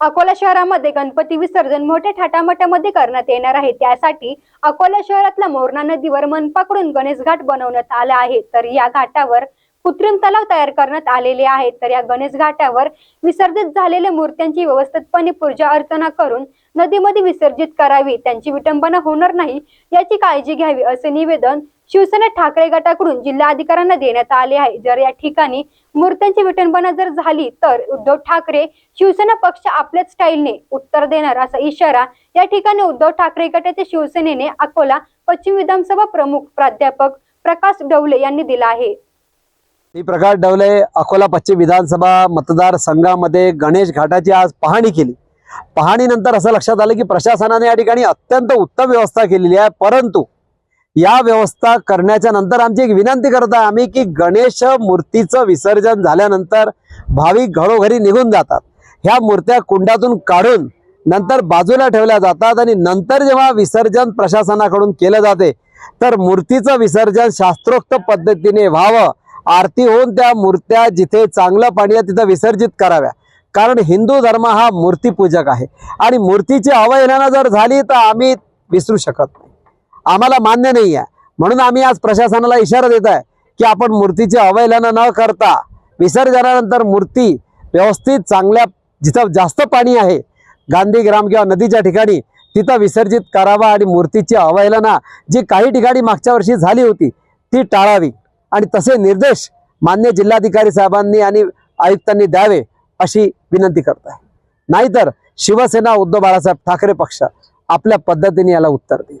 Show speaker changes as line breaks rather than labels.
अकोला शहरामध्ये गणपती विसर्जन मोठ्या थाटामाटामध्ये करण्यात येणार आहे. त्यासाठी अकोला शहरातल्या मोरणा नदीवर मनपाकडून गणेश घाट बनवण्यात आला आहे. तर या घाटावर कृत्रिम तलाव तयार करण्यात आलेले आहेत. तर या गणेश घाटावर विसर्जित झालेल्या मूर्त्यांची व्यवस्थितपणे पूजा अर्चना करून नदीमध्ये विसर्जित करावी. त्यांची विटंबना होणार नाही याची काळजी घ्यावी असे निवेदन शिवसेना ठाकरे गटाकडून जिल्हाधिकाऱ्यांना देण्यात आले आहे. जर या ठिकाणी मूर्त्यांची विटंबना जर झाली तर उद्धव ठाकरे शिवसेना पक्ष आपल्याच स्टाईलने उत्तर देणार असा इशारा या ठिकाणी उद्धव ठाकरे गटाच्या शिवसेनेने अकोला पश्चिम विधानसभा प्रमुख प्राध्यापक प्रकाश डवले यांनी दिला आहे.
मी प्रकाश डवले अकोला पश्चिम विधानसभा मतदारसंघामध्ये गणेश घाटाची आज पाहणी केली. पाहणीनंतर असं लक्षात आलं की प्रशासनाने या ठिकाणी अत्यंत उत्तम व्यवस्था केलेली आहे परंतु या व्यवस्था करण्याच्या नंतर आमची एक विनंती करत आहे आम्ही की गणेश मूर्तीचं विसर्जन झाल्यानंतर भाविक घरोघरी निघून जातात. ह्या मूर्त्या कुंडातून काढून नंतर बाजूला ठेवल्या जातात आणि नंतर जेव्हा विसर्जन प्रशासनाकडून केलं जाते तर मूर्तीचं विसर्जन शास्त्रोक्त पद्धतीने व्हावं. आरती होऊन त्या मूर्त्या जिथे चांगलं पाणी आहे तिथं विसर्जित कराव्या. कारण हिंदू धर्म हा मूर्तीपूजक आहे. आणि मूर्तीची अवहेलना जर झाली तर आम्ही विसरू शकत नाही. आम्हाला मान्य नाही आहे. म्हणून आम्ही आज प्रशासनाला इशारा देत आहे की आपण मूर्तीची अवहेलना न करता विसर्जनानंतर मूर्ती व्यवस्थित चांगल्या जिथं जास्त पाणी आहे गांधीग्राम किंवा नदीच्या ठिकाणी तिथं विसर्जित करावा आणि मूर्तीची अवहेलना जी काही ठिकाणी मागच्या वर्षी झाली होती ती टाळावी. आणि तसे निर्देश मान्य जिल्हाधिकारी साहेबांनी आणि आयुक्तांनी द्यावे अशी विनंती करत आहे. नाहीतर शिवसेना उद्धव बाळासाहेब ठाकरे पक्ष आपल्या पद्धतीने याला उत्तर देईल.